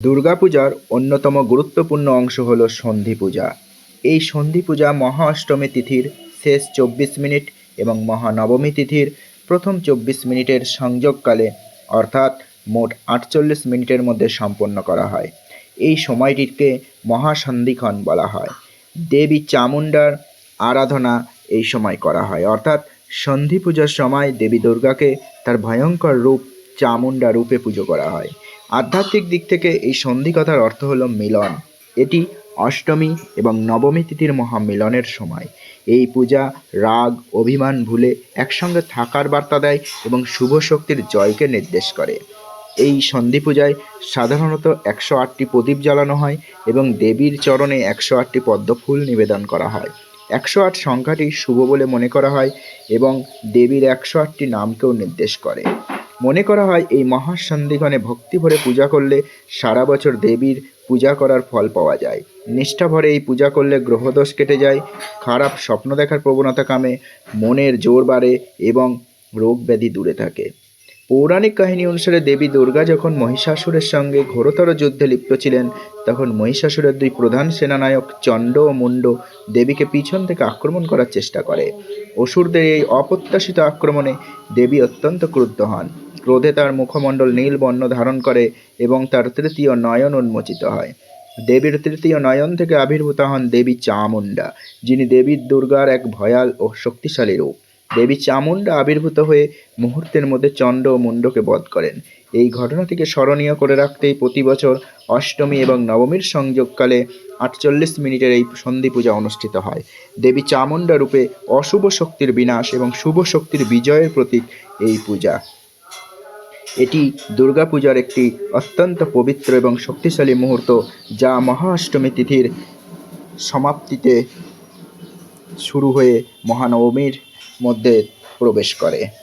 দুর্গাপূজার অন্যতম গুরুত্বপূর্ণ অংশ হল সন্ধি পূজা এই সন্ধি পূজা মহা অষ্টমী তিথির শেষ চব্বিশ মিনিট এবং মহানবমী তিথির প্রথম চব্বিশ মিনিটের সংযোগকালে, অর্থাৎ মোট আটচল্লিশ মিনিটের মধ্যে সম্পন্ন করা হয়। এই সময়টিকে মহাসন্ধিক্ষণ বলা হয়। দেবী চামুণ্ডার আরাধনা এই সময় করা হয়। অর্থাৎ সন্ধি পূজার সময় দেবী দুর্গাকে তার ভয়ঙ্কর রূপ চামুণ্ডা রূপে পুজো করা হয়। আধ্যাত্মিক দিক থেকে এই সন্ধি কথার অর্থ হলো মিলন। এটি অষ্টমী এবং নবমী তিথির মহামিলনের সময়। এই পূজা, রাগ, অভিমান ভুলে একসঙ্গে থাকার বার্তা দেয় এবং শুভ শক্তির জয়কে নির্দেশ করে। এই সন্ধি পূজায় সাধারণত একশো আটটি প্রদীপ জ্বালানো হয় এবং দেবীর চরণে একশো আটটি পদ্মফুল নিবেদন করা হয়। একশো আট সংখ্যাটি শুভ বলে মনে করা হয় এবং দেবীর একশো আটটি নামকেও নির্দেশ করে। মনে করা হয় এই মহাসন্ধিক্ষণে ভক্তি ভরে পূজা করলে সারা বছর দেবীর পূজা করার ফল পাওয়া যায়। নিষ্ঠা ভরে এই পূজা করলে গ্রহদোষ কেটে যায়, খারাপ স্বপ্ন দেখার প্রবণতা কামে, মনের জোর বাড়ে এবং রোগ ব্যাধি দূরে থাকে। পৌরাণিক কাহিনী অনুসারে দেবী দুর্গা যখন মহিষাসুরের সঙ্গে ঘোরতর যুদ্ধে লিপ্ত ছিলেন, তখন মহিষাসুরের দুই প্রধান সেনানায়ক চণ্ড ও মুণ্ড দেবীকে পিছন থেকে আক্রমণ করার চেষ্টা করে। অসুরদের এই অপ্রত্যাশিত আক্রমণে দেবী অত্যন্ত ক্রুদ্ধ হন। ক্রোধে তার মুখমণ্ডল নীল বর্ণ ধারণ করে এবং তার তৃতীয় নয়ন উন্মোচিত হয়। দেবীর তৃতীয় নয়ন থেকে আবির্ভূত হন দেবী চামুণ্ডা, যিনি দেবী দুর্গার এক ভয়াল ও শক্তিশালী রূপ। দেবী চামুণ্ডা আবির্ভূত হয়ে মুহূর্তের মধ্যে চণ্ড ও মুণ্ডকে বধ করেন। এই ঘটনাটিকে স্মরণীয় করে রাখতেই প্রতি বছর অষ্টমী এবং নবমীর সংযোগকালে আটচল্লিশ মিনিটের এই সন্ধি পূজা অনুষ্ঠিত হয়। দেবী চামুণ্ডা রূপে অশুভ শক্তির বিনাশ এবং শুভ শক্তির বিজয়ের প্রতীক এই পূজা। এটি দুর্গাপূজার একটি অত্যন্ত পবিত্র এবং শক্তিশালী মুহূর্ত, যা মহাষ্টমী তিথির সমাপ্তিতে শুরু হয়ে মহানবমীর মধ্যে প্রবেশ করে।